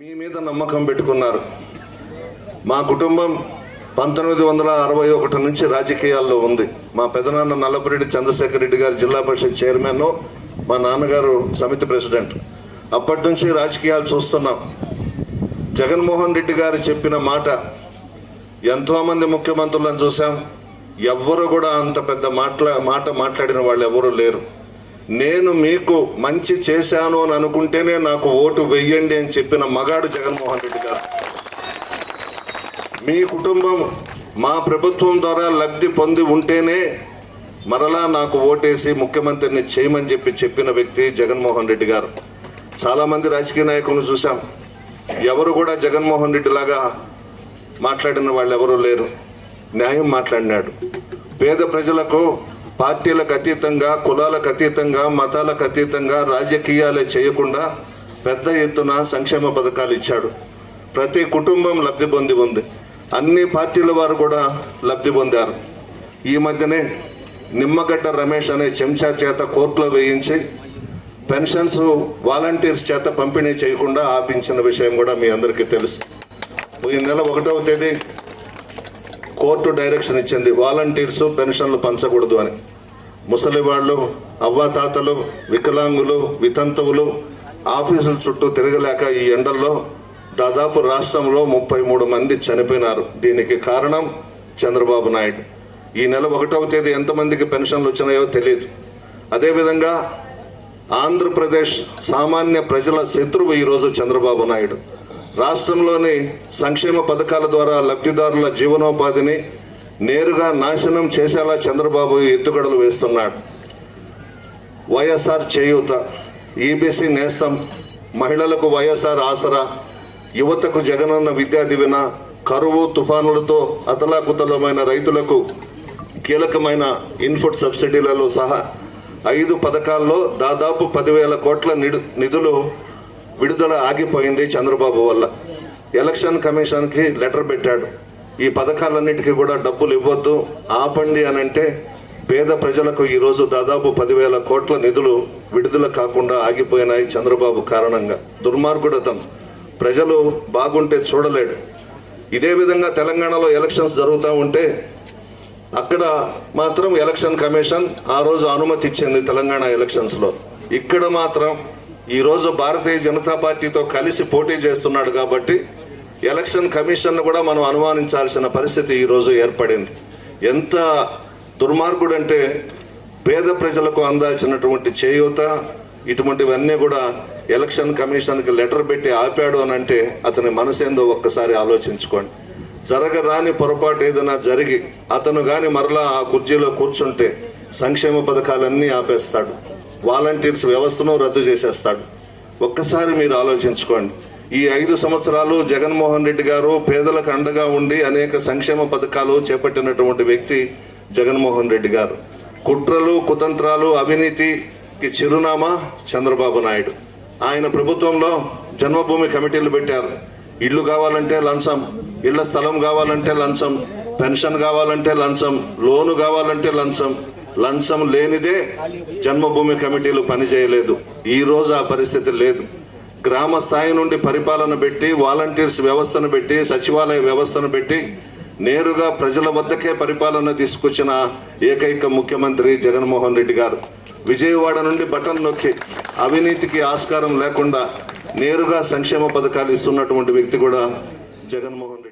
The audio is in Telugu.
మీ మీద నమ్మకం పెట్టుకున్నారు. మా కుటుంబం పంతొమ్మిది వందల అరవై ఒకటి నుంచి రాజకీయాల్లో ఉంది. మా పెదనాన్న నల్లపురెడ్డి చంద్రశేఖర్ రెడ్డి గారు జిల్లా పరిషత్ చైర్మన్ మా నాన్నగారు సమితి ప్రెసిడెంట్. అప్పటి నుంచి రాజకీయాలు చూస్తున్నాం. జగన్మోహన్ రెడ్డి గారు చెప్పిన మాట ఎంతోమంది ముఖ్యమంత్రులను చూసాం ఎవ్వరు కూడా అంత పెద్ద మాట్లా మాట మాట్లాడిన వాళ్ళు ఎవరూ లేరు. నేను మీకు మంచి చేశాను అని అనుకుంటేనే నాకు ఓటు వెయ్యండి అని చెప్పిన మగాడు జగన్మోహన్ రెడ్డి గారు. మీ కుటుంబం మా ప్రభుత్వం ద్వారా లబ్ధి పొంది ఉంటేనే మరలా నాకు ఓటేసి ముఖ్యమంత్రిని చేయమని చెప్పి చెప్పిన వ్యక్తి జగన్మోహన్ రెడ్డి గారు. చాలామంది రాజకీయ నాయకులను చూసాం ఎవరు కూడా జగన్మోహన్ రెడ్డి లాగా మాట్లాడిన వాళ్ళు ఎవరూ లేరు. న్యాయం మాట్లాడినాడు. పేద ప్రజలకు పార్టీలకు అతీతంగా కులాలకు అతీతంగా మతాలకు అతీతంగా రాజకీయాలే చేయకుండా పెద్ద ఎత్తున సంక్షేమ పథకాలు ఇచ్చాడు. ప్రతి కుటుంబం లబ్ధి పొంది ఉంది. అన్ని పార్టీల వారు కూడా లబ్ధి పొందారు. ఈ మధ్యనే నిమ్మగడ్డ రమేష్ అనే చెంచా చేత కోర్టులో వేయించి పెన్షన్స్ వాలంటీర్స్ చేత పంపిణీ చేయకుండా ఆపించిన విషయం కూడా మీ అందరికీ తెలుసు. ఈ నెల ఒకటవ తేదీ కోర్టు డైరెక్షన్ ఇచ్చింది వాలంటీర్స్ పెన్షన్లు పంచకూడదు అని. ముసలి వాళ్ళు అవ్వాతాతలు వికలాంగులు వితంతువులు ఆఫీసుల చుట్టూ తిరగలేక ఈ ఎండల్లో దాదాపు రాష్ట్రంలో ముప్పై మూడు మంది చనిపోయినారు. దీనికి కారణం చంద్రబాబు నాయుడు. ఈ నెల ఒకటవ తేదీ ఎంతమందికి పెన్షన్లు వచ్చినాయో తెలియదు అదేవిధంగా ఆంధ్రప్రదేశ్ సామాన్య ప్రజల శత్రువు ఈరోజు చంద్రబాబు నాయుడు. రాష్ట్రంలోని సంక్షేమ పథకాల ద్వారా లబ్ధిదారుల జీవనోపాధిని నేరుగా నాశనం చేసేలా చంద్రబాబు ఎత్తుగడలు వేస్తున్నాడు. వైఎస్ఆర్ చేయూత ఈబీసీ నేస్తం మహిళలకు వైఎస్ఆర్ ఆసరా యువతకు జగనన్న విద్యా దివిన కరువు తుఫానులతో అతలాకుతలమైన రైతులకు కీలకమైన ఇన్పుట్ సబ్సిడీలలో సహా ఐదు పథకాల్లో దాదాపు పదివేల కోట్ల నిధులు విడుదల ఆగిపోయింది చంద్రబాబు వల్ల. ఎలక్షన్ కమిషన్కి లెటర్ పెట్టాడు. ఈ పథకాలన్నిటికీ కూడా డబ్బులు ఇవ్వద్దు ఆపండి అని అంటే పేద ప్రజలకు ఈరోజు దాదాపు పదివేల కోట్ల నిధులు విడుదల కాకుండా ఆగిపోయినాయి చంద్రబాబు కారణంగా. దుర్మార్గుడు అతను ప్రజలు బాగుంటే చూడలేడు. ఇదే విధంగా తెలంగాణలో ఎలక్షన్స్ జరుగుతూ ఉంటే అక్కడ మాత్రం ఎలక్షన్ కమిషన్ ఆ రోజు అనుమతి ఇచ్చింది తెలంగాణ ఎలక్షన్స్లో ఇక్కడ మాత్రం ఈరోజు భారతీయ జనతా పార్టీతో కలిసి పోటీ చేస్తున్నాడు కాబట్టి ఎలక్షన్ కమిషన్ను కూడా మనం అనుమానించాల్సిన పరిస్థితి ఈరోజు ఏర్పడింది. ఎంత దుర్మార్గుడు అంటే పేద ప్రజలకు అందాల్సినటువంటి చేయూత ఇటువంటివన్నీ కూడా ఎలక్షన్ కమిషన్కి లెటర్ పెట్టి ఆపాడు అని అంటే అతని మనసేందో ఒక్కసారి ఆలోచించుకోండి. జరగరాని పొరపాటు ఏదైనా జరిగి అతను కానీ మరలా ఆ కుర్చీలో కూర్చుంటే సంక్షేమ పథకాలన్నీ ఆపేస్తాడు. వాలంటీర్స్ వ్యవస్థను రద్దు చేసేస్తాడు. ఒక్కసారి మీరు ఆలోచించుకోండి. ఈ ఐదు సంవత్సరాలు జగన్మోహన్ రెడ్డి గారు పేదలకు అండగా ఉండి అనేక సంక్షేమ పథకాలు చేపట్టినటువంటి వ్యక్తి జగన్మోహన్ రెడ్డి గారు. కుట్రలు కుతంత్రాలు అవినీతికి చిరునామా చంద్రబాబు నాయుడు. ఆయన ప్రభుత్వంలో జన్మభూమి కమిటీలు పెట్టారు. ఇల్లు కావాలంటే లంచం ఇళ్ళ స్థలం కావాలంటే లంచం పెన్షన్ కావాలంటే లంచం లోను కావాలంటే లంచం లంచం లేనిదే జన్మభూమి కమిటీలు పనిచేయలేదు. ఈ రోజు ఆ పరిస్థితి లేదు. గ్రామ స్థాయి నుండి పరిపాలన పెట్టి వాలంటీర్స్ వ్యవస్థను పెట్టి సచివాలయ వ్యవస్థను పెట్టి నేరుగా ప్రజల వద్దకే పరిపాలన తీసుకొచ్చిన ఏకైక ముఖ్యమంత్రి జగన్మోహన్ రెడ్డి గారు. విజయవాడ నుండి బటన్ నొక్కి అవినీతికి ఆస్కారం లేకుండా నేరుగా సంక్షేమ పథకాలు ఇస్తున్నటువంటి వ్యక్తి కూడా జగన్మోహన్ రెడ్డి